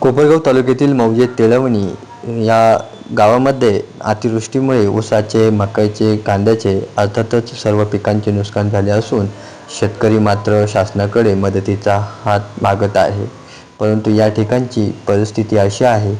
कोपरगाव तालुक्यातील मौजे तेलवणी या गावामध्ये अतिवृष्टीमुळे ऊसाचे मकाईचे कांद्याचे अर्थातच सर्व पिकांचे नुकसान झाले असून शेतकरी मात्र शासनाकडे मदतीचा हात मागत आहे. परंतु या ठिकाणची परिस्थिती अशी आहे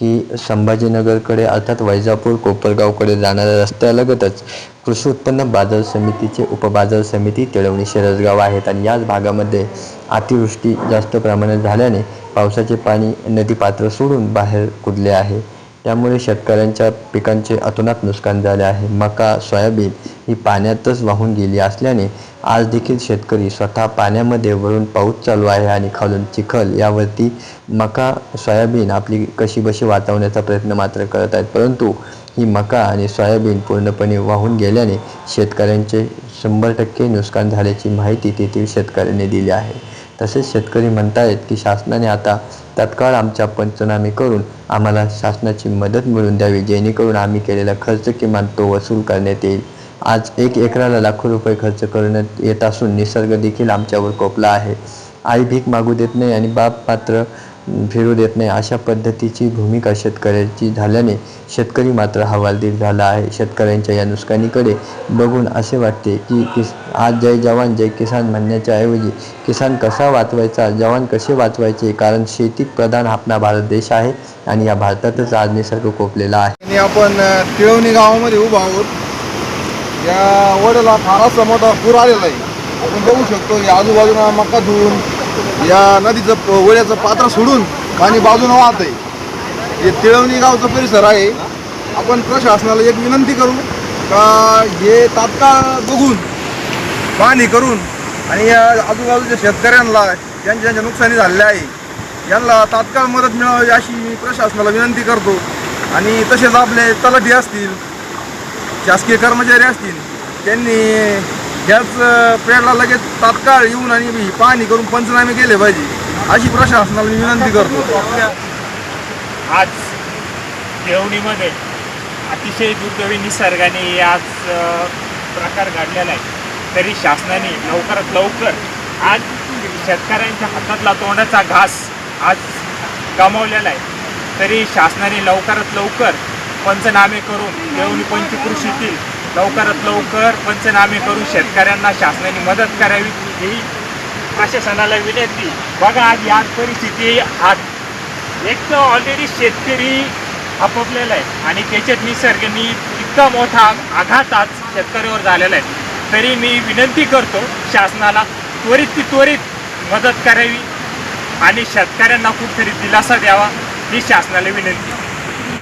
की संभाजीनगरकडे अर्थात वैजापूर कोपरगावकडे जाणाऱ्या रस्त्यालगतच कृषी उत्पन्न बाजार समितीचे उपबाजार समिती तिळवणी शिरसगाव आहेत आणि याच भागामध्ये अतिवृष्टी जास्त प्रमाणात झाल्याने पावसाचे पाणी नदी पात्र सोडून बाहेर कुदले आहे? त्यामुळे शेतकऱ्यांच्या पिकांचे अतोनात नुकसान झाले आहे. मका सोयाबीन ही पाण्यातच वाहून गेली असल्याने आज देखील शेतकरी स्वतः पाण्यामध्ये वरून पाऊस चालू आहे आणि खालून चिखल. यावरती मका सोयाबीन आपली कशीबशी वाचवण्याचा प्रयत्न मात्र करत आहेत. परंतु ही मका आणि सोयाबीन पूर्णपणे वाहून गेल्याने शेतकऱ्यांचे शंभर टक्के नुकसान झाल्याची माहिती तेथील शेतकऱ्यांनी दिली आहे. तसेच शेतकरी म्हणतायत की शासनाने आता तत्काळ आमच्या पंचनामे करून आम्हाला शासनाची मदत मिळून द्यावी जेणेकरून आम्ही केलेला खर्च किमान तो वसूल करण्यात येईल. आज एक एकराला लाखो रुपये खर्च करण्यात येत असून निसर्ग देखील आमच्यावर कोपला आहे. आई भीक मागू देत नाही आणि बाप मात्र फिरू देत नाही. अशा पद्धतीची भूमिका शेतकऱ्याची झाल्याने शेतकरी मात्र हवालदिल झाला आहे. शेतकऱ्यांच्या या नुकसानीकडे बघून असे वाटते की किस आज जय जवान जय किसान म्हणण्याच्या ऐवजी किसान कसा वाचवायचा जवान कसे वाचवायचे? कारण शेती प्रधान आपला भारत देश आहे आणि या भारतातच आज निसर्ग कोपलेला आहे. आणि आपण अ, तिळवणी गावामध्ये उभा आहोत. या वडला फारसा मोठा पूर आलेला आहे. आपण बघू शकतो या आजूबाजूला मका धुवून या नदीचं प- वड्याचं पात्र सोडून पाणी बाजूनं वाहत आहे हे तिळवणी गावचा परिसर आहे. आपण प्रशासनाला एक विनंती करू का हे तात्काळ बघून पाणी करून आणि या आजूबाजूच्या शेतकऱ्यांना ज्यांच्या ज्यांच्या नुकसानी झालेल्या आहे यांना तात्काळ मदत मिळावी अशी मी प्रशासनाला विनंती करतो. आणि तसेच आपले तलाठी असतील शासकीय कर्मचारी असतील त्यांनी ह्याच पेडला लगेच तात्काळ येऊन आणि ही पाहणी करून पंचनामे केले पाहिजे अशी प्रशासनाला मी विनंती करतो. आज देवणीमध्ये अतिशय दुर्दैवी निसर्गाने आज प्रकार घडलेला आहे. तरी शासनाने लवकरात लवकर आज शेतकऱ्यांच्या हातातला तोंडाचा घास आज गमावलेला आहे. तरी शासनाने लवकरात लवकर पंचनामे करून देवणी पंचकृषीतील लवकरात लवकर पंचनामे करून शेतकऱ्यांना शासनाने मदत करावी. ही प्रशासनाला विनंती. बघा आज या परिस्थिती आज एक तर ऑलरेडी शेतकरी आपापलेला आहे आणि त्याच्यात निसर्गाने इतका मोठा आघात आज शेतकऱ्यावर झालेला आहे. तरी मी विनंती करतो शासनाला त्वरित ती त्वरित मदत करावी आणि शेतकऱ्यांना कुठेतरी दिलासा द्यावा ही शासनाला विनंती.